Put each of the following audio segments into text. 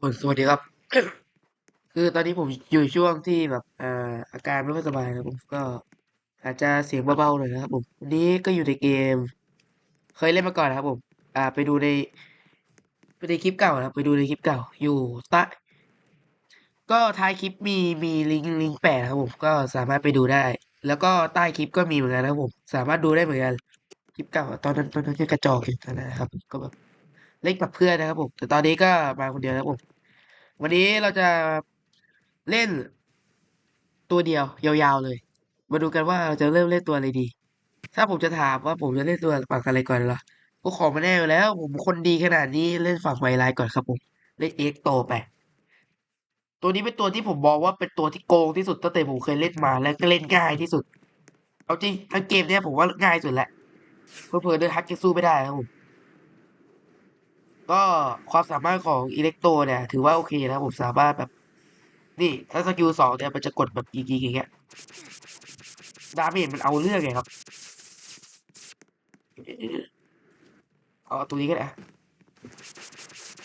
คนสวัสดีครับ คือตอนนี้ผมอยู่ช่วงที่แบบอ่ออาการไม่ค่อยสบายนะผมก็อาจจะเสียงเบาๆหน่อยนะครับผมวันนี้ก็อยู่ในเกม เคยเล่นมาก่อนนะครับผม อ่า ไปดูในไปในคลิปเก่านะครับไปดูในคลิปเก่า อยู่ใต้ก็ท้ายคลิปมีมีลิงก์ลิงก์แปะนะครับผมก็สามารถไปดูได้ แล้วก็ใต้คลิปก็มีเหมือนกันนะครับผม สามารถดูได้เหมือนกันคลิปเก่า ตอนนั้นตอนนั้นยังกระจอกอยู่ตอนนั้นนะครับ ก็แบบเล่นกับเพื่อนนะครับผมแต่ตอนนี้ก็มาคนเดียวนะครับผม วันนี้เราจะเล่นตัวเดียวยาวๆเลย มาดูกันว่าเราจะเริ่มเล่นตัวอะไรดี ถ้าผมจะถามว่าผมจะเล่นตัวฝั่งอะไรก่อนล่ะก็ขอมาแน่อยู่แล้ว ผมคนดีขนาดนี้เล่นฝั่งไวไลท์ก่อนครับผม เล่นเอ็กโตไป ตัวนี้เป็นตัวที่ผมมองว่าเป็นตัวที่โกงที่สุดตั้งแต่ผมเคยเล่นมาแล้วก็เล่นง่ายที่สุด เอาจริงทั้งเกมเนี้ยผมว่าง่ายสุดแหละเพื่อๆเดินฮักจะสู้ไม่ได้ครับผม ก็ความสามารถของอิเล็กโตเนี่ย ถือว่าโอเคนะผมสามารถแบบ นี่ถ้าสกิลสองเนี่ยมันจะกดแบบยิงๆอย่างเงี้ยดาเมจมันเอาเรื่องไงครับเอาตัวนี้ก็ได้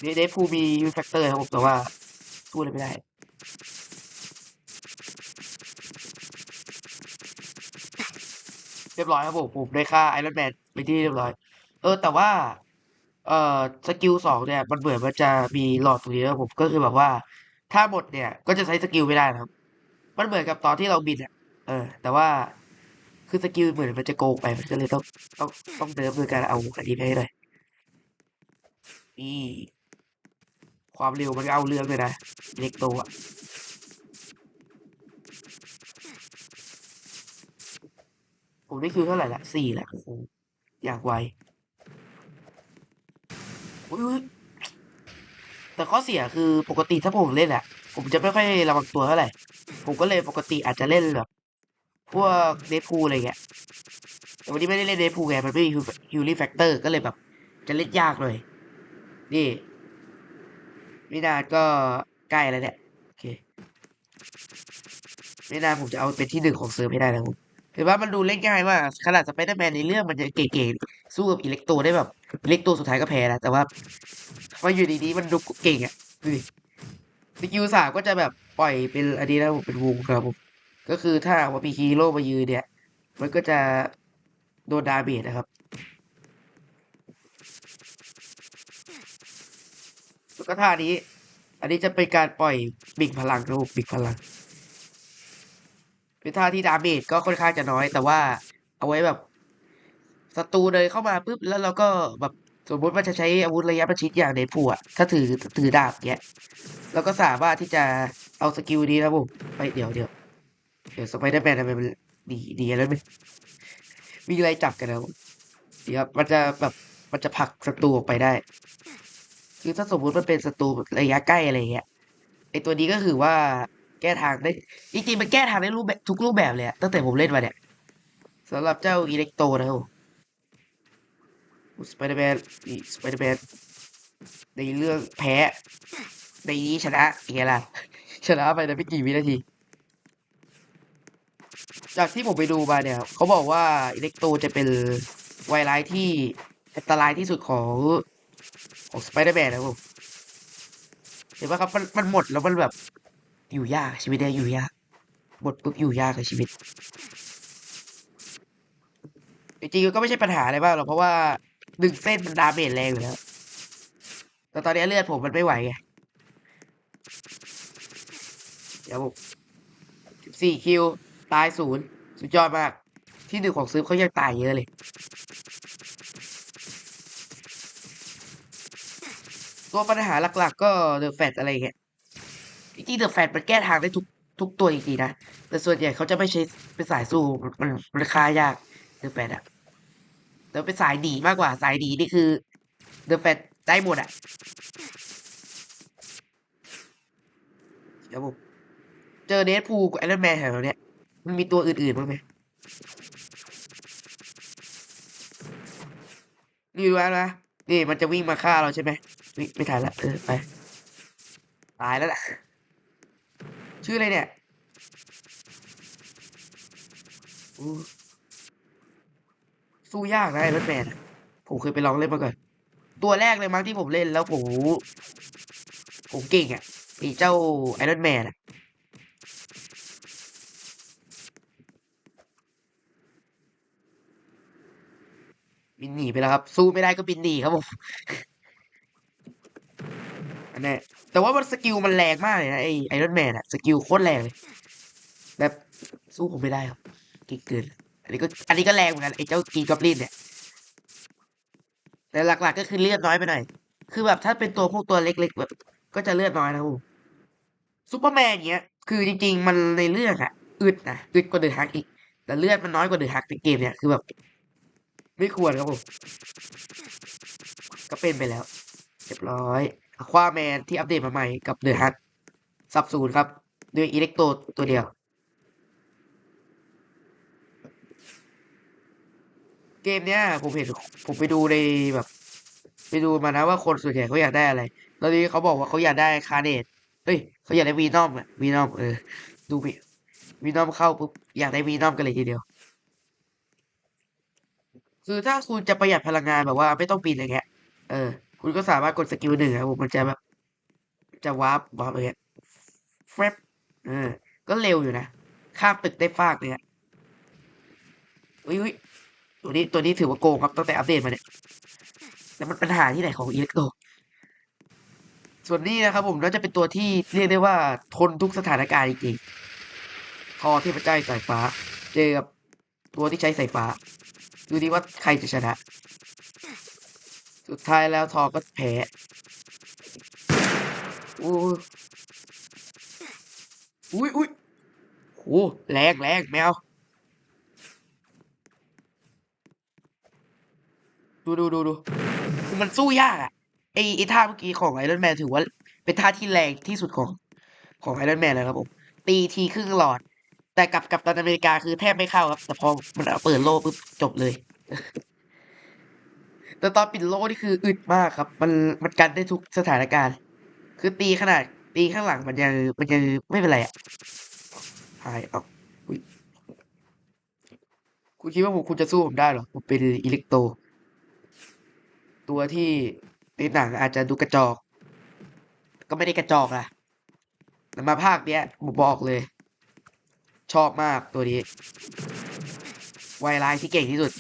เดเดฟูมียูแฟกเตอร์ครับผมแต่ว่าสู้อะไรไม่ได้เรียบร้อยครับผมผมได้ค่าไอรอนแมนไปที่เรียบร้อย เออแต่ว่า เอ่อสกิลสองเนี่ยมันเหมือนมันจะมีหลอดตรงนี้นะผมก็คือแบบว่า ถ้าหมดเนี่ยก็จะใช้สกิลไม่ได้นะครับ มันเหมือนกับตอนที่เราบินอะเออ แต่ว่าคือสกิลเหมือนมันจะโกงไปมันก็เลยต้องต้องต้องเดิมโดยการเอาอันนี้ไปให้หน่อยนี่ความเร็วมันก็เอาเรื่องเลยนะเล็กโตอะผมนี่คือเท่าไหร่ละสี่แหละโอ้โหอยากไว อุ๊ยแต่ข้อเสียคือปกติถ้าผมเล่นอะผมจะไม่ค่อยระวังตัวเท่าไหร่ ผมก็เลยปกติอาจจะเล่นแบบพวกเดฟูอะไรเงี้ยแต่วันนี้ไม่ได้เล่นเดฟูไงมันไม่มีฮิวลี่แฟกเตอร์ก็เลยแบบ จะเล่นยากหน่อยนี่ไม่นานก็ใกล้แล้วเนี่ยโอเคไม่นานผมจะเอาเป็นที่หนึ่งของเซิร์ฟให้ได้แล้ว มเห็นว่ามันดูเล่นง่ายมากขนาดสไปเดอร์แมนในเรื่องมันจะเก๋ๆสู้กับอิเล็กโตได้แบบอิเล็กโตสุดท้ายก็แพ้นะแต่ว่ามาอยู่ดีๆมันดูเก่งอะดูดิสกิลสามก็จะแบบปล่อยเป็นอันนี้นะผมเป็นวงครับผมก็คือถ้าว่ามีฮีโร่มายืนเนี่ย มันก็จะโดนดาเมจนะครับแล้วก็ท่านี้ อันนี้จะเป็นการปล่อยบิ่งพลังนะผมบิ่งพลัง เป็นท่าที่ดาเมจก็ค่อนข้างจะน้อย แต่ว่าเอาไว้แบบศัตรูเดินเข้ามาปุ๊บแล้วเราก็แบบสมมติว่าจะใช้อาวุธระยะประชิดอย่างในผัวถ้าถือถือดาบเงี้ยเราก็สามารถที่จะเอาสกิลนี้นะผมไปเดี๋ยวเดี๋ยวเดี๋ยวสไปเดอร์แมนทำไมมันดีดีแล้วมันมีอะไรจับกันนะผมเดี๋ยวมันจะแบบมันจะผลักศัตรูออกไปได้ คือถ้าสมมุติมันเป็นศัตรูระยะใกล้อะไรเงี้ยไอตัวนี้ก็คือว่า ก้ทางได้จริงๆมันแก้ทางได้รูปแบบทุกรูปแบบเลยตั้งแต่ผมเล่นมาเนี่ยสำหรับเจ้าอิเล็กโตนะครับสไปเดอร์แมนสไปเดอร์แมนในเรื่องแพ้ในนี้ชนะยังไงล่ะ ชนะไปในไม่กี่วินาที จากที่ผมไปดูมาเนี่ยเขาบอกว่าอิเล็กโตจะเป็นไวรัสที่อันตรายที่สุดของของสไปเดอร์แมนนะครับผมเห็นไหมครับมันมันหมดแล้วมันแบบ อยู่ยากชีวิตเนี่ยอยู่ยากหมดปุ๊บอยู่ยากเลยชีวิตจริงๆก็ไม่ใช่ปัญหาอะไรมากหรอกเพราะว่าหนึ่งเส้นมันดาเมจแรงอยู่แล้วแต่ตอนนี้เลือดผมมันไม่ไหวไงเดี๋ยวผมสี่คิวตายศูนย์สุดยอดมาก ที่หนึ่งของซื้อเขายังตายเยอะเลยตัวปัญหาหลัก ๆ ก็เดอะแฟตอะไรเงี้ย จริงๆเดอะแฟตมันแก้ทางได้ทุกทุกตัวจริงๆนะ แต่ส่วนใหญ่เขาจะไม่ใช้เป็นสายสู้มันมันฆ่ายากเดอะแฟตอะแต่เป็นสายดีมากกว่าสายดีนี่คือเดอะแฟตได้หมดอะเดี๋ยวผมเจอเดดพูกับไอรอนแมนแถวเนี้ยมันมีตัวอื่นๆบ้างไหมนี่รู้แล้วนะนี่มันจะวิ่งมาฆ่าเราใช่ไหมไม่ไม่ทันละเออไป ตายแล้วล่ะ ชื่ออะไรเนี่ยสู้ยากนะไอรอนแมนผมเคยไปลองเล่นมาก่อน ตัวแรกเลยมั้งที่ผมเล่นแล้วผมผมเก่งอะไอ้เจ้าไอรอนแมนอะบินหนีไปแล้วครับ สู้ไม่ได้ก็บินหนีครับผมอันนี้ แต่ว่ามันสกิลมันแรงมากเลยนะไอไอรอนแมนอะสกิลโคตรแรงเลยแบบสู้ผมไม่ได้ครับเก่งเกิน อันนี้ก็อันนี้ก็แรงเหมือนกันไอเจ้ากีกอบลินเนี่ย แต่หลักๆก็คือเลือดน้อยไปหน่อย คือแบบถ้าเป็นตัวพวกตัวเล็ก ๆ แบบ ก็จะเลือดน้อยนะครับผมซูเปอร์แมนเนี้ย คือจริง ๆ มันในเรื่องอะอึดนะอึดกว่าเดอะฮักอีก แต่เลือดมันน้อยกว่าเดอะฮักในเกมเนี่ยคือแบบ ไม่ควรครับผม ก็เป็นไปแล้ว เรียบร้อย ควาแมนที่อัปเดตมาใหม่กับเดอะฮักสับสูนครับ ด้วยอิเล็กโตตัวเดียว เกมเนี้ยผมเห็นผมไปดูในแบบ ไปดูมานะว่าคนส่วนใหญ่เขาอยากได้อะไรตอนนี้เขาบอกว่าเขาอยากได้คาเนตเฮ้ยเขาอยากได้วีนอมอะวีนอมเออ ดูวีนอมเข้าปุ๊บอยากได้วีนอมกันเลยทีเดียว คือถ้าคุณจะประหยัดพลังงานแบบว่าไม่ต้องปีนอะไรเงี้ย เออ คุณก็สามารถกดสกิลหนึ่งครับผมมันจะแบบจะวาร์ปวาร์ปอะไรเงี้ยแฟบเออ ก็เร็วอยู่นะ ข้ามตึกได้ฟากเนี่ยอุ้ยอุ้ยตัวนี้ตัวนี้ถือว่าโกงครับตั้งแต่อัปเดตมาเนี่ยแต่มันปัญหาที่ไหนของอิเล็กโตส่วนนี้นะครับผมน่าจะเป็นตัวที่เรียกได้ว่าทนทุกสถานการณ์จริงๆทอเทพเจ้าสายฟ้า เจอกับตัวที่ใช้สายฟ้า ดูดีว่าใครจะชนะ สุดท้ายแล้วทอก็แพ้อุ้ยอุ้ยอุ้ยโหแรงแรงแมว ดูดูดูดูคือมันสู้ยากอะไอไอท่าเมื่อกี้ของไอรอนแมนถือว่า เป็นท่าที่แรงที่สุดของของไอรอนแมนเลยครับผม ตีทีครึ่งหลอด แต่กับกับตันอเมริกาคือแทบไม่เข้าครับ แต่พอมันเปิดโล่ปุ๊บจบเลย แต่ตอนปิดโล่นี่คืออึดมากครับ มันมันกันได้ทุกสถานการณ์ คือตีขนาดตีข้างหลังมันยังมันยังไม่เป็นไรอะหายเอาอุ๊ยคุณคิดว่าผมคุณจะสู้ผมได้เหรอ ผมเป็นอิเล็กโต ตัวที่ในหนังอาจจะดูกระจอก ก็ไม่ได้กระจอกอะแต่มาภาคเนี้ยผมบอกเลย ชอบมากตัวนี้ ไวไลน์ที่เก่งที่สุด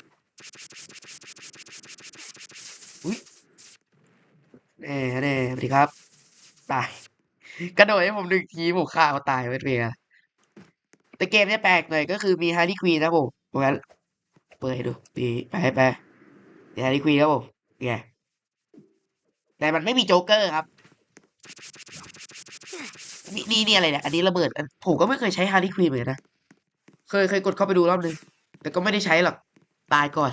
แน่แน่สวัสดีครับ ตาย กระโดดให้ผมหนึ่งทีผมฆ่าเขาตายไปเลยอะแต่เกมเนี้ยแปลกหน่อยก็คือมีฮาร์ดี้ควีนนะผมเพราะงั้นเปิดให้ดูปีไปไปฮาร์ดี้ควีนครับผมเนี่ยแต่มันไม่มีโจ๊กเกอร์ครับ นี่นี่นี่อะไรเนี่ยอันนี้ระเบิดผมก็ไม่เคยใช้ฮาร์ดี้ควีนเหมือนกันนะ เคยเคยกดเข้าไปดูรอบนึง แต่ก็ไม่ได้ใช้หรอก ตายก่อน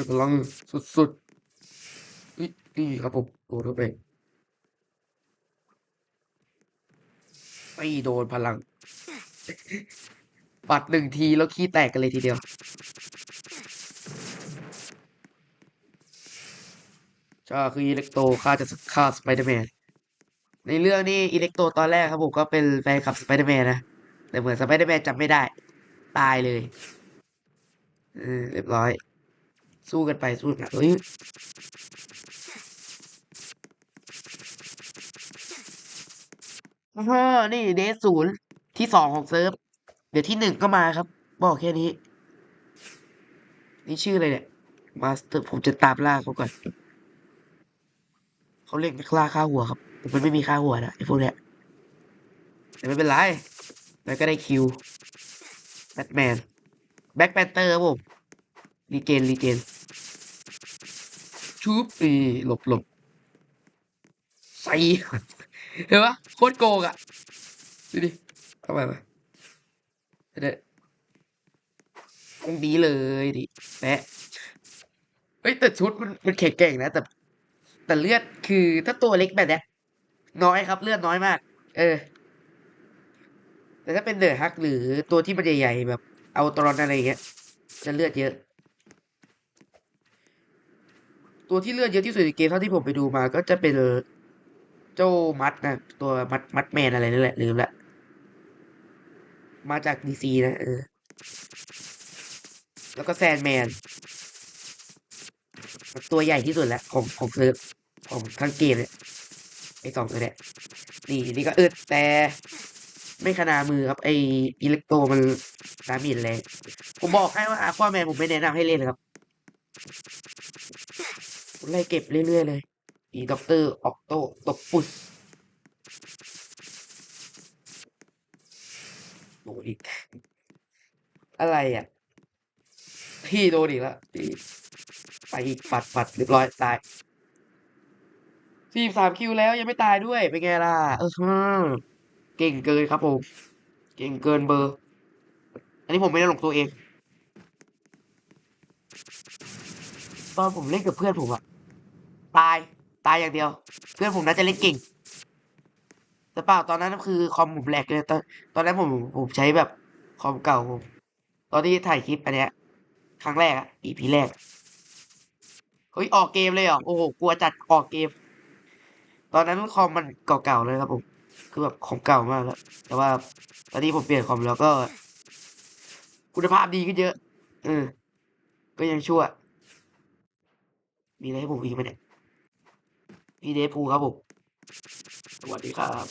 ไปพลังสุดๆนี่นี่ครับผมโดนเข้าไปไม่โดนพลัง ปัดหนึ่งทีแล้วขี้แตกกันเลยทีเดียวจ้าคืออิเล็กโตฆ่าจะฆ่าสไปเดอร์แมน ในเรื่องนี้อิเล็กโตตอนแรกครับผมก็เป็นแฟนคลับสไปเดอร์แมนนะ แต่เหมือนสไปเดอร์แมนจำไม่ได้ ตายเลยเรียบร้อย สู้กันไปสู้กันเฮ้ยฮ่านี่เดซศูนย์ที่สองของเซิร์ฟ เดี๋ยวที่หนึ่งก็มาครับ บอกแค่นี้ นี่ชื่ออะไรเนี่ย มาสเตอร์ผมจะตามล่าเขาก่อน เขาเรียกนักล่าค่าหัวครับแต่มันไม่มีค่าหัวนะไอ้พวกเนี้ยแต่ไม่เป็นไรแล้วก็ได้คิวแบทแมนแบ็คแพนเตอร์ครับผมรีเจนรีเจน ชุบอีหลบหลบใส่เห็นปะโคตรโกงอะดูดิเข้าไปไปเด็ดตรงนี้เลยดิแปะเฮ้ยแต่ชุดมันมันแข็งแกร่งนะแต่ แต่เลือดคือถ้าตัวเล็กแบบเนี้ยน้อยครับ เลือดน้อยมาก เออ แต่ถ้าเป็นเดอะฮักหรือตัวที่มันใหญ่ๆแบบ เอาตรอนอะไรเงี้ย จะเลือดเยอะ ตัวที่เลือดเยอะที่สุดในเกมเท่าที่ผมไปดูมาก็จะเป็นเจ้ามัดนะตัวมัดมัดแมนอะไรนั่นแหละลืมละมาจากดีซีนะเออแล้วก็แซนแมนตัวใหญ่ที่สุดแล้วของของเซิร์ฟของทั้งเกมเนี่ยไอสองตัวเนี่ยนี่นี่ก็อึดแต่ไม่ขนามือครับ ไออิเล็กโตมันดาเมจแรงผมบอกให้ว่าอาควาแมนผมไม่แนะนำให้เล่นเลยครับ ไล่เก็บเรื่อยๆเลย อีด็อกเตอร์ออกโตตกปุสโดนอีก อะไรอะ พี่โดนอีกแล้วพี่ไปอีกปัดปัดเรียบร้อยตายสี่สามคิวแล้วยังไม่ตายด้วยเป็นไงล่ะเออเก่งเกินครับผม เก่งเกินเบอร์ อันนี้ผมไม่ได้ลงตัวเอง ตอนผมเล่นกับเพื่อนผมอะ ตายตายอย่างเดียว เพื่อนผมน่าจะเล่นเก่ง แต่เปล่าตอนนั้นคือคอมผมแหลกเลยตอนตอนนั้นผมผมใช้แบบคอมเก่าผมตอนที่ถ่ายคลิปอันเนี้ย ครั้งแรกอะอีพีแรกเฮ้ยออกเกมเลยเหรอโอ้โหกลัวจัดออกเกม ตอนนั้นคอมมันเก่าๆเลยครับผมคือแบบของเก่ามากแล้วแต่ว่าตอนนี้ผมเปลี่ยนคอมแล้วก็ คุณภาพดีขึ้นเยอะเออก็ยังชั่ว มีอะไรให้ผมอีกไหมเนี่ย พี่เดฟพูครับผม สวัสดีครับ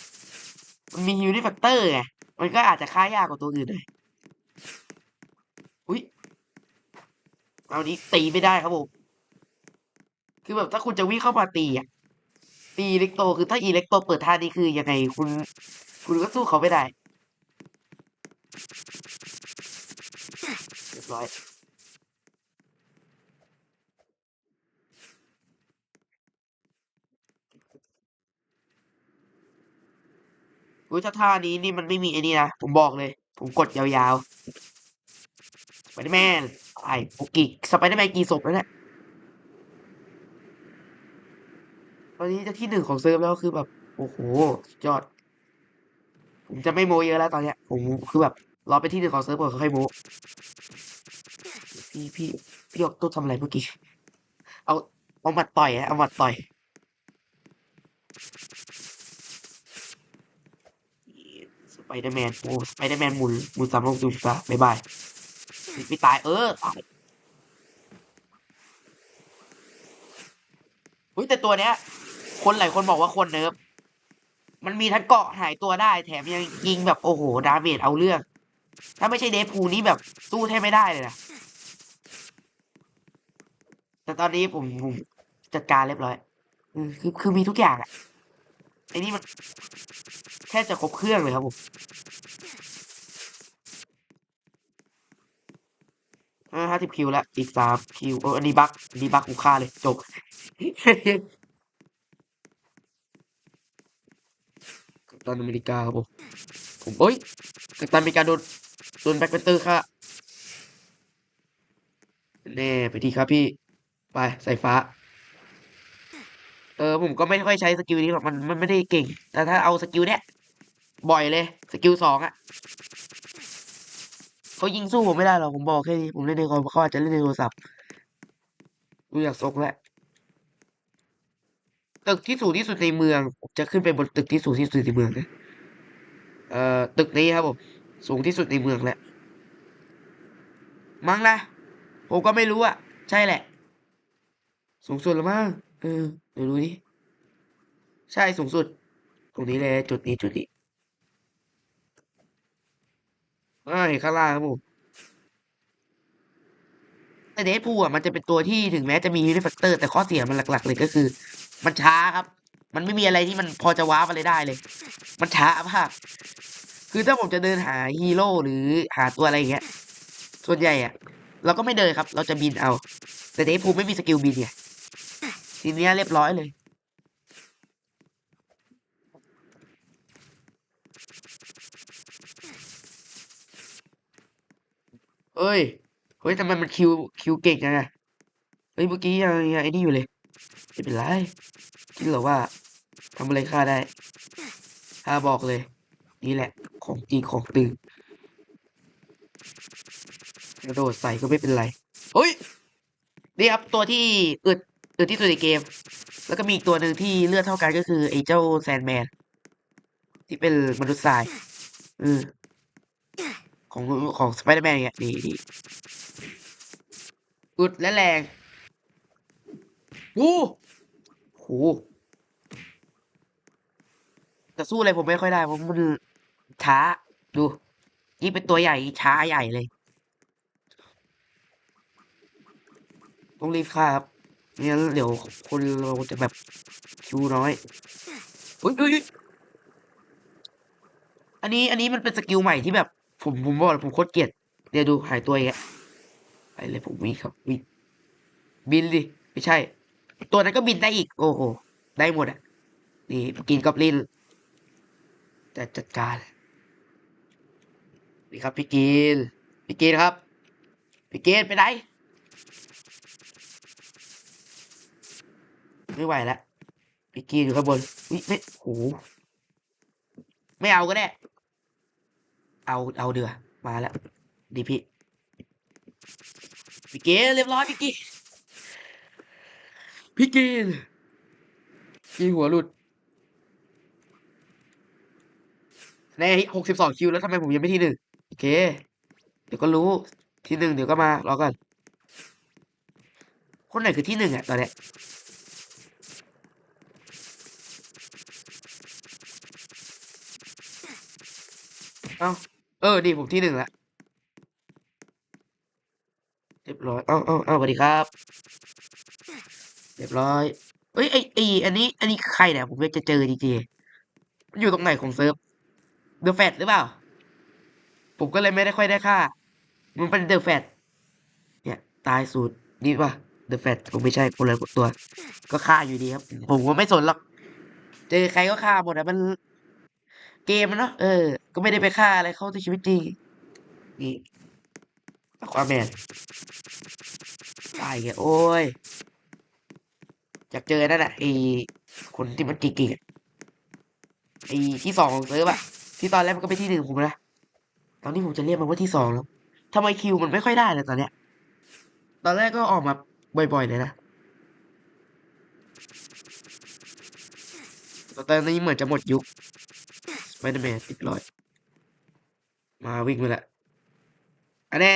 มันมีฮิวนี่แฟกเตอร์ไง มันก็อาจจะค่ายากกว่าตัวอื่นหน่อยอุ้ยเอานี้ตีไม่ได้ครับผม คือแบบถ้าคุณจะวิ่งเข้ามาตีอะ ตีอิเล็กโตคือถ้าอิเล็กโตเปิดท่านี้คือยังไงคุณ คุณก็สู้เขาไม่ได้ เรียบร้อย อุ้ยถ้าท่านี้นี่มันไม่มีไอ้นี่นะ ผมบอกเลย ผมกดยาวๆสไปเดอร์แมนไอ้โอกิสไปเดอร์แมนกี่ศพแล้วเนี่ยตอนนี้จะที่หนึ่งของเซิร์ฟแล้วคือแบบ โอ้โหยอด ผมจะไม่โมเยอะแล้วตอนเนี้ยผมคือแบบรอไปที่หนึ่งของเซิร์ฟก่อนค่อยโมพี่พี่พี่ออกตัวทำอะไรเมื่อกี้ เอาเอาหมัดต่อยอะเอาหมัดต่อย ไปเดอร์แมนโอ้สไปเดอร์แมนหมุนหมุนสามลงสูงซะบ๊ายบายไม่ตายเออตายอุ้ยแต่ตัวเนี้ย คนหลายคนบอกว่าคนเนิร์ฟมันมีทั้งเกาะหายตัวได้ แถมยังยิงแบบโอ้โห ดาเมจเอาเรื่อง ถ้าไม่ใช่เดฟพูนี่แบบสู้แทบไม่ได้เลยนะ แต่ตอนนี้ผมผมจัดการเรียบร้อยคือคือมีทุกอย่างอะ ไอ้นี่มันแค่จะครบเครื่องเลยครับผมห้าสิบคิวแล้ว อีกสามคิวเอออันนี้บักดีบักกูฆ่าเลยจบกัปตันอเมริกาครับผม ผมเอ้ยกัปตันอเมริกาโดนโดนแบ็คแพนเตอร์ค่ะแน่ไปทีครับพี่ ไปสายฟ้า เออผมก็ไม่ค่อยใช้สกิลนี้หรอกมันมันไม่ได้เก่ง แต่ถ้าเอาสกิลเนี้ยบ่อยเลยสกิลสองอะเขายิงสู้ผมไม่ได้หรอกผมบอกแค่นี้ผมเล่นในคอมเขาอาจจะเล่นในโทรศัพท์ดูอยากซกแล้วตึกที่สูงที่สุดในเมืองผมจะขึ้นไปบนตึกที่สูงที่สุดในเมืองนะเอ่อตึกนี้ครับผมสูงที่สุดในเมืองแหละมั้งนะผมก็ไม่รู้อะใช่แหละ สูงสุดแล้วมั้งเออ ดี๋ยวดูดิใช่สูงสุด ตรงนี้เลยจุดนี้จุดนี้ไอ่ข้างล่างครับผมแต่เดทพูอะมันจะเป็นตัวที่ถึงแม้จะมีฮิลลิ่งแฟกเตอร์ แต่ข้อเสียมันหลัก ๆ เลยก็คือ มันช้าครับ มันไม่มีอะไรที่มันพอจะว้าอะไรได้เลย มันช้ามากคือถ้าผมจะเดินหาฮีโร่หรือหาตัวอะไรอย่างเงี้ยส่วนใหญ่อะ เราก็ไม่เดินครับ เราจะบินเอา แต่เดทพูไม่มีสกิลบินไง ทีเนี้ยเรียบร้อยเลย เอ้ย เฮ้ยทำไมมันคิวคิวเก่งจังอะเฮ้ยเมื่อกี้ยังยังไอ้นี่อยู่เลยไม่เป็นไรคิดเหรอว่าทำอะไรข้าได้ข้าบอกเลย นี่แหละ ของจริงของตึงกระโดดใส่ก็ไม่เป็นไร เฮ้ยนี่ครับตัวที่อึด อึดที่สุดในเกม แล้วก็มีอีกตัวหนึ่งที่เลือดเท่ากันก็คือไอ้เจ้าแซนแมน ที่เป็นมนุษย์ทรายอือของของสไปเดอร์แมนเนี่ยนี่อึดและแรงดูโหแต่สู้อะไรผมไม่ค่อยได้เพราะมันช้า ดูยิ่เป็นตัวใหญ่ช้าใหญ่เลย ต้องรีบฆ่าครับ ไม่งั้นเดี๋ยวคนเราจะแบบคิวน้อยอุ้ยอุ้ยอันนี้อันนี้มันเป็นสกิลใหม่ที่แบบ ผมผมบอกเลยผมโคตรเกลียดเดี๋ยวดูหายตัวอีกแล้วไปเลยผมวิ่งครับวิ่งบินดิไม่ใช่ ตัวนั้นก็บินได้อีก โอ้โหได้หมดอะนี่กินกับลินจะจัดการนี่ครับพี่กินพี่กินครับพี่กินไปไหน ไม่ไหวแล้วพี่กินอยู่ข้างบนวิไม่โหไม่เอาก็ได้ เอาเอาเดือมาแล้ว ดีพี่พี่กินเรียบร้อยพี่กินพี่กินกินหัวหลุดในหกสิบสองคิวแล้วทำไมผมยังไม่ที่หนึ่งโอเค เดี๋ยวก็รู้ที่หนึ่งเดี๋ยวก็มารอก่อนคนไหนคือที่หนึ่งอะตอนเนี้ย เอ้าเออดีผมที่หนึ่งละเรียบร้อยเอ้าเอ้าเอ้าสวัสดีครับ เรียบร้อยเอ้ยไอไออันนี้ อันนี้ใครเนี่ยผมอยากจะเจอจริงๆมันอยู่ตรงไหนของเซิร์ฟเดอะแฟตหรือเปล่า ผมก็เลยไม่ได้ค่อยได้ค่า มันเป็นเดอะแฟตเนี่ยตายสูตรนี่ป่ะเดอะแฟตผมไม่ใช่คนละตัว ก็ฆ่าอยู่ดีครับ ผมก็ไม่สนหรอก เจอใครก็ฆ่าหมดอะมัน เกมมันเนาะเออ ก็ไม่ได้ไปฆ่าอะไรเขาในชีวิตจริงนี่ความแมนตายแกโอ้ยอยากเจอนั่นแหละไอ้คนที่มันกิ่งๆไอ้ที่สองของเซิร์ฟอะที่ตอนแรกมันก็ไปที่หนึ่งผมนะตอนนี้ผมจะเรียกมันว่าที่สองแล้วทำไมคิวมันไม่ค่อยได้เลยตอนเนี้ย ตอนแรกก็ออกมาบ่อยๆเลยนะแต่ตอนนี้เหมือนจะหมดยุค ไปเดอร์แมนติดรอย มาวิ่งไปละอันแน่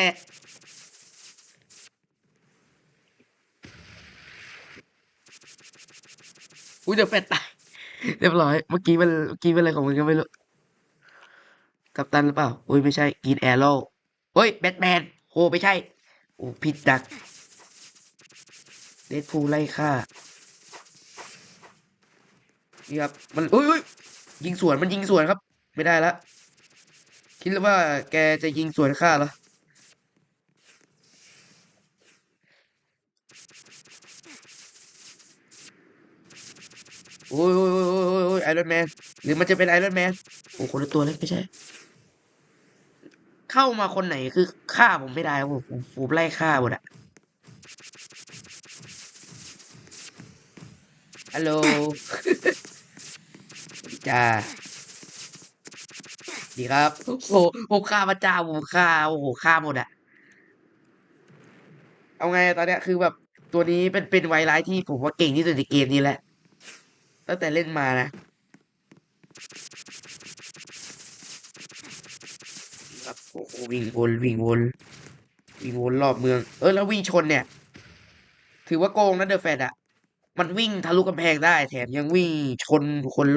อุ้ยเดี๋ยวแฟนตายเรียบร้อย เมื่อกี้มันเมื่อกี้เป็นอะไรของมันก็ไม่รู้ กัปตันหรือเปล่า อุ้ยไม่ใช่กรีนแอโร่เฮ้ยแบทแมนโหไม่ใช่ โอ้ผิดดัก เดดพูลไล่ฆ่านี่ครับมันอุ้ยอุ้ย ยิงสวนมันยิงสวนครับ ไม่ได้ละคิดว่าแกจะยิงสวนข้าเหรอโอ้ยโอ้ยโอ้ยโอ้ยโอ้ยไอรอนแมนหรือมันจะเป็นไอรอนแมนโอ้คนละตัวเลยไม่ใช่ เข้ามาคนไหนคือฆ่าผมไม่ได้ครับผมผมผมไล่ฆ่าหมดอะฮัลโหล จ้า ดีครับ โอ้โหผมฆ่าพระเจ้าผมฆ่าโอ้โหฆ่าหมดอะเอาไงตอนเนี้ยคือแบบตัวนี้เป็นเป็นไวรัสที่ผมว่าเก่งที่สุดในเกมนี้แหละ ตั้งแต่เล่นมานะ ครับโอ้โหวิ่งวนวิ่งวนวิ่งวนรอบเมือง เออแล้ววิ่งชนเนี่ย ถือว่าโกงนะเดอะแฟดอะมันวิ่งทะลุกำแพงได้แถมยังวิ่งชนคน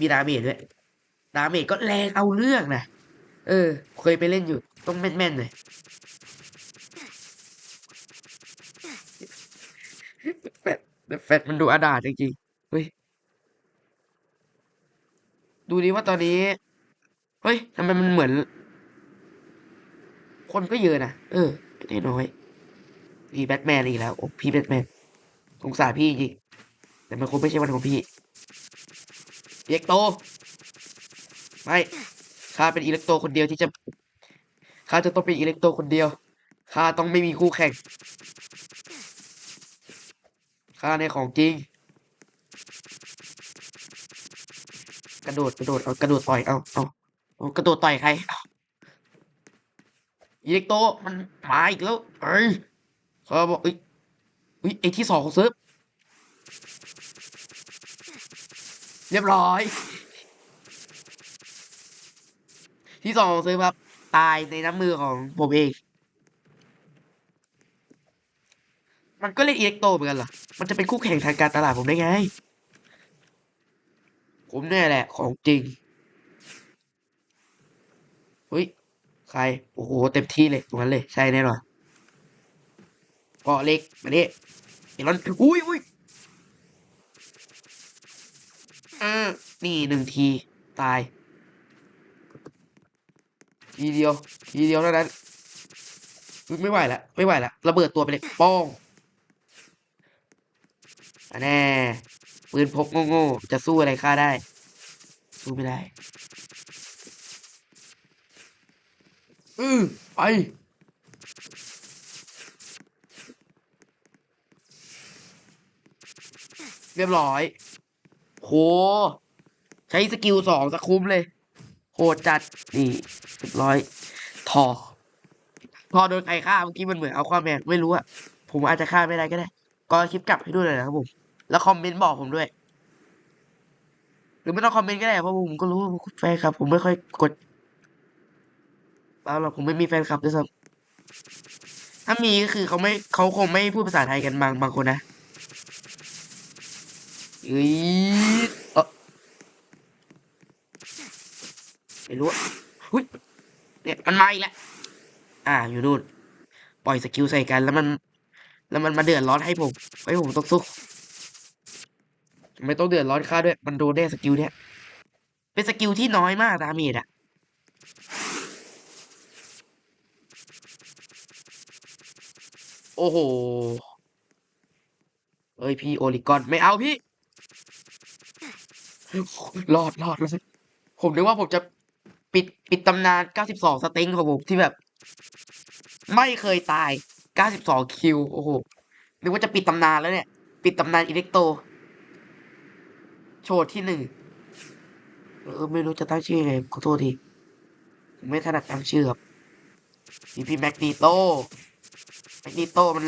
มีดาเมจด้วยดาเมจก็แรงเอาเรื่องนะเออ เคยไปเล่นอยู่ ต้องแม่นๆหน่อยแฟดเดอะแฟดมันดูอาดาจริงๆเฮ้ย ดูดิว่าตอนนี้ เฮ้ยทำไมมันเหมือน คนก็เยอะนะเออไม่น้อยพี่แบทแมนอีกแล้วโอ้พี่แบทแมนสงสารพี่จริงแต่มันคงไม่ใช่วันของพี่ อิเล็กโตไม่ข้าเป็นอิเล็กโตคนเดียวที่จะข้าจะต้องเป็นอิเล็กโตคนเดียวข้าต้องไม่มีคู่แข่งข้าในของจริง กระโดดกระโดดเอากระโดดต่อยเอาเอาเอากระโดดต่อยใครเอาอิเล็กโตมันมาอีกแล้วเอ้ยเขาบอกเอ้ยเอ้ยไอที่สองของเซิร์ฟ เรียบร้อย ที่สองของเซิร์ฟครับ ตายในน้ำมือของผมเอง มันก็เล่นอิเล็กโตเหมือนกันเหรอ มันจะเป็นคู่แข่งทางการตลาดผมได้ไง ผมเนี่ยแหละ ของจริงเฮ้ย ใคร โอ้โห เต็มที่เลยตรงนั้นเลย ใช่แน่นอนเกาะเล็กมาดิเห็นมันอุ้ยอุ้ย อ่านี่หนึ่งทีตาย ทีเดียว ทีเดียวเท่านั้นไม่ไหวแล้วไม่ไหวแล้วระเบิดตัวไปเลยป้องอันแน่ปืนพกโง่ๆจะสู้อะไรข้าได้ สู้ไม่ได้อือไปเรียบร้อย โห ใช้สกิลสองสคุ้มเลยโหดจัด นี่เรียบร้อย ทอพอโดนใครฆ่าเมื่อกี้มันเหมือนเอาความแมนไม่รู้อะผมอาจจะฆ่าไม่ได้ก็ได้ ก็คลิปกลับให้ด้วยเลยนะครับผม แล้วคอมเมนต์บอกผมด้วย หรือไม่ต้องคอมเมนต์ก็ได้ เพราะผมก็รู้ว่าแฟนคลับ ผมไม่ค่อยกดเปล่าหรอกผมไม่มีแฟนคลับด้วยซ้ำถ้ามีก็คือเขาไม่เขาคงไม่พูดภาษาไทยกันบางบางคนนะเอ้ยเออ ไม่รู้อะหุ้ยเนี่ยมันมาอีกแล้วอ่าอยู่นู่นปล่อยสกิลใส่กันแล้วมัน แล้วมันมาเดือดร้อนให้ผมให้ผมต้องสู้ไม่ต้องเดือดร้อนข้าด้วย มันโดนได้สกิลเนี้ยเป็นสกิลที่น้อยมากดาเมจอะโอ้โห เอ้ยพี่โอลิกอนไม่เอาพี่ รอดรอดรอดผมนึกว่าผมจะ ปิดปิดตำนาน 92 สต็งของผมที่แบบ ไม่เคยตาย 92 คิว โอ้โหนึกว่าจะปิดตำนานแล้วเนี่ย ปิดตำนานอิเล็กโต โชว์ที่หนึ่งเออไม่รู้จะตั้งชื่อไงขอโทษทีไม่ถนัดตั้งชื่อครับมีพี่แม็กนีโตแม็กนีโตมัน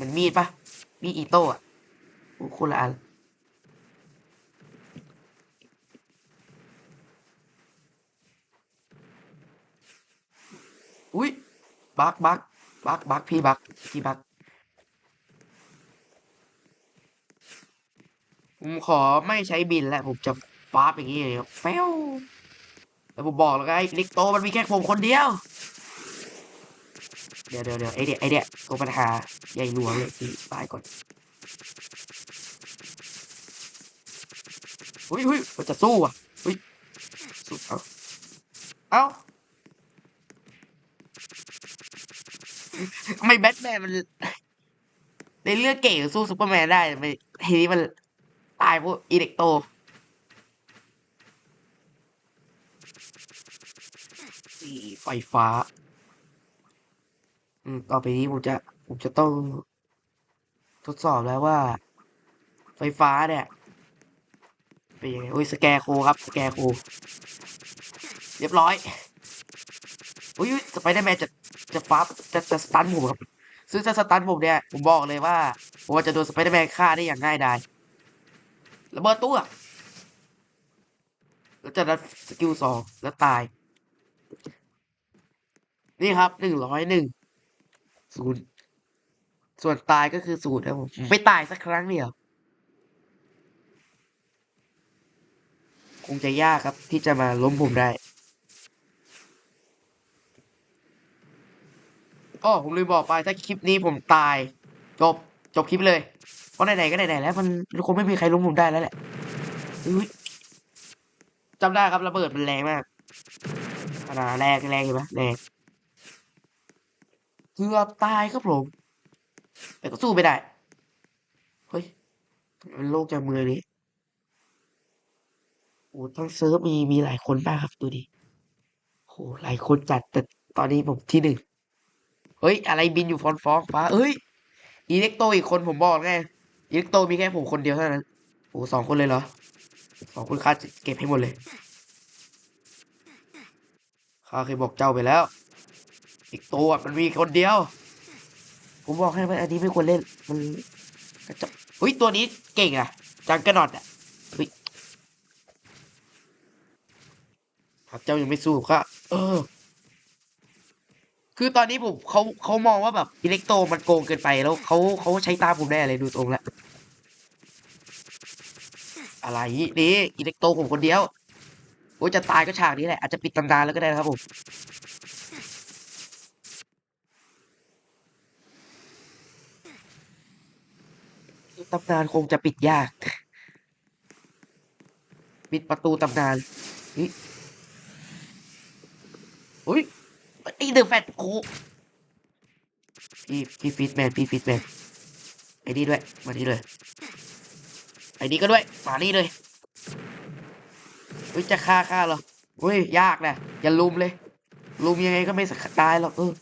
มันมีดปะมีดอีโต้อะโอ้คนละอัน อุ้ยบักบักบักบักพี่บักพี่บักผมขอไม่ใช้บินแล้วผมจะฟาบอย่างนี้เลยเฟลแต่ผมบอกแล้วไงลิกโตมันมีแค่ผมคนเดียว เดี๋ยวเดี๋ยวเดี๋ยวไอเดียไอเดียตัวปัญหาใหญ่หลวงเลยพี่ตายก่อนอุ้ยอุ้ยมันจะสู้อะอุ้ยสู้เอาเอา ทำไมแบทแมนมันในเรื่องเก่งสู้ซูเปอร์แมนได้ทำไมทีนี้มันตายเพราะอิเล็กโตไฟฟ้า อืมต่อไปนี้ผมจะ ผมจะต้อง ทดสอบแล้วว่า ไฟฟ้าเนี่ย เป็นยังไงโอ้ยสแกโคครับ สแกโค เรียบร้อย อุ้ยสไปเดอร์แมนจะ จะฟ้าจะจะสตันผมครับซึ่งถ้าสตันผมเนี่ยผมบอกเลยว่าผมจะโดนสไปเดอร์แมนฆ่าได้อย่างง่ายดายระเบิดตู้แล้วจะนัดสกิลสองแล้วตาย นี่ครับหนึ่งร้อยหนึ่งศูนย์ส่วนตายก็คือศูนย์นะผมไม่ตายสักครั้งเดียวคงจะยากครับที่จะมาล้มผมได้ อ๋อผมลืมบอกไปถ้าคลิปนี้ผมตาย จบจบคลิปเลยเพราะไหนๆก็ไหนๆแล้วมันคงไม่มีใครล้มผมได้แล้วแหละอุ๊ยจำได้ครับระเบิดมันแรงมากขนาดแรงแรงเห็นไหมแรงเกือบตายครับผม แต่ก็สู้ไม่ได้ เฮ้ยมันโลกจากมือนี้โอ้ทั้งเซิร์ฟมีมีหลายคนมากครับดูดิโหหลายคนจัดแต่ตอนนี้ผมที่หนึ่ง เฮ้ย อะไรบินอยู่ฟอนฟองฟ้า เฮ้ย อิเล็กโตอีกคนผมบอกไง อิเล็กโตมีแค่ผมคนเดียวเท่านั้น โอ้สองคนเลยเหรอ สองคนข้าจะเก็บให้หมดเลย ข้าเคยบอกเจ้าไปแล้ว อีกตัวมันมีคนเดียว ผมบอกให้ว่าอันนี้ไม่ควรเล่น มันกระจกเฮ้ย ตัวนี้เก่งอะจังกระนอดอะเฮ้ยหากเจ้ายังไม่สู้ข้าเออ คือตอนนี้ผมเขาเขามองว่าแบบอิเล็กโตมันโกงเกินไปแล้วเขาเขาใช้ตาผมได้เลยดูตรงแล้วอะไรนี่อิเล็กโตผมคนเดียวโอ้จะตายก็ฉากนี้แหละอาจจะปิดตำนานแล้วก็ได้นะครับผมตำนานคงจะปิดยาก ปิดประตูตำนานเฮ้ยอุ้ย ไอเดอะแฟตโอ้พี่พี่ฟิตแมนพี่ฟิตแมนไอ้นี่ด้วย มานี่เลยไอ้นี่ก็ด้วย มานี่เลยเฮ้ยจะฆ่าฆ่าเหรอเฮ้ยยากนะอย่าลุมเลย ลุมยังไงก็ไม่สักตายหรอกเออ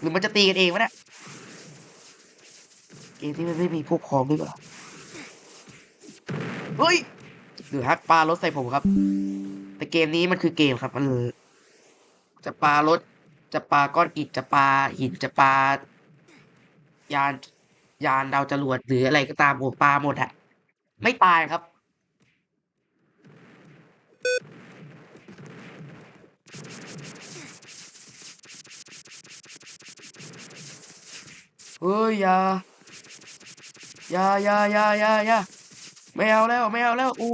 หรือมันจะตีกันเองวะเนี่ยเกมที่มันไม่มีพวกของด้วยเหรอเฮ้ยหรือฮักปลารถใส่ผมครับ แต่เกมนี้มันคือเกมครับมัน จะปลารถ จะปลาก้อนอิฐจะปลาหินจะปลายานยานดาวจรวดหรืออะไรก็ตามผมปลาหมดอะไม่ตายครับ เฮ้ยย่าย่าย่าย่าย่ายาไม่เอาแล้ว ไม่เอาแล้วอู้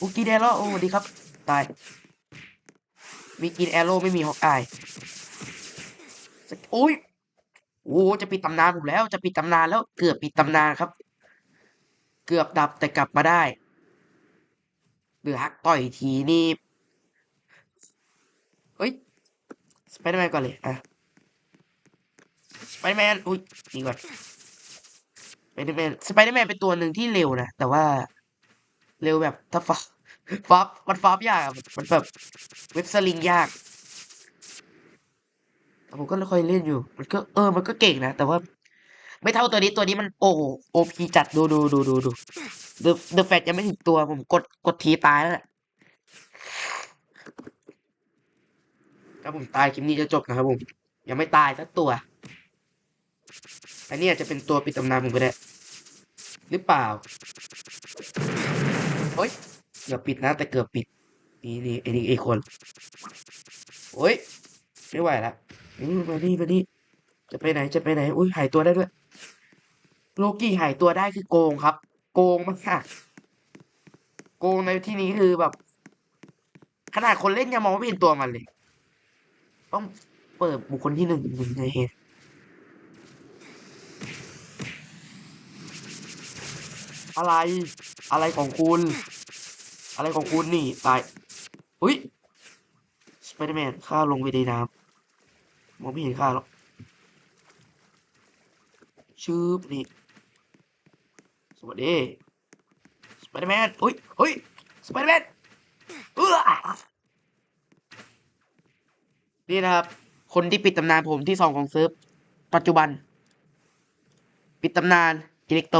อู้กินแอโร่โอ้ดีครับ ตาย มีกินแอโร่ไม่มีฮอกอายโอ้ยโอ้จะปิดตำนานผมแล้ว จะปิดตำนานแล้วเกือบปิดตำนานครับ เกือบดับแต่กลับมาได้เหลือฮักต่อยทีนี่เฮ้ยสไปเดอร์แมนก่อนเลยอะสไปเดอร์แมนอุ้ยนี่ก่อนสไปเดอร์แมนสไปเดอร์แมนเป็นตัวหนึ่งที่เร็วนะแต่ว่าเร็วแบบถ้าฟั ฟับมันฟับยากอะมันแบบเว็บสลิงยากแต่ผมก็ไม่ค่อยเล่นอยู่ มันก็เออ มันก็เก่งนะ แต่ว่า ไม่เท่าตัวนี้ตัวนี้มันโอ้โอพีจัดดูดูดูดูดูเดอะเดอะแฟตยังไม่ถึงตัวผมกดกดทีตายแล้วแหละถ้าผมตายคลิปนี้จะจบนะครับผมยังไม่ตายสักตัว อันนี้อาจจะเป็นตัวปิดตำนานผมก็ได้ หรือเปล่า โอ้ย เกือบปิดนะ แต่เกือบปิด นี่นี่ไอ้นี่ไอ้คน โอ้ย ไม่ไหวละนี่มานี่มานี่จะไปไหนจะไปไหน อุ้ยหายตัวได้ด้วย โลกี้หายตัวได้คือโกงครับ โกงมากโกงในที่นี้คือแบบ ขนาดคนเล่นยังมองไม่เห็นตัวมันเลย ต้องเปิดบุคคลที่หนึ่งหนึ่งในเหตุอะไร อะไรของคุณ อะไรของคุณนี่ตายอุ้ยสไปเดอร์แมนข้าลงไปในน้ำมองไม่เห็นข้าหรอกชืบนี่สวัสดีสไปเดอร์แมนอุ้ยเฮ้ยสไปเดอร์แมนเออนี่นะครับ คนที่ปิดตำนานผมที่สองของเซิร์ฟปัจจุบัน ปิดตำนานอิเล็กโต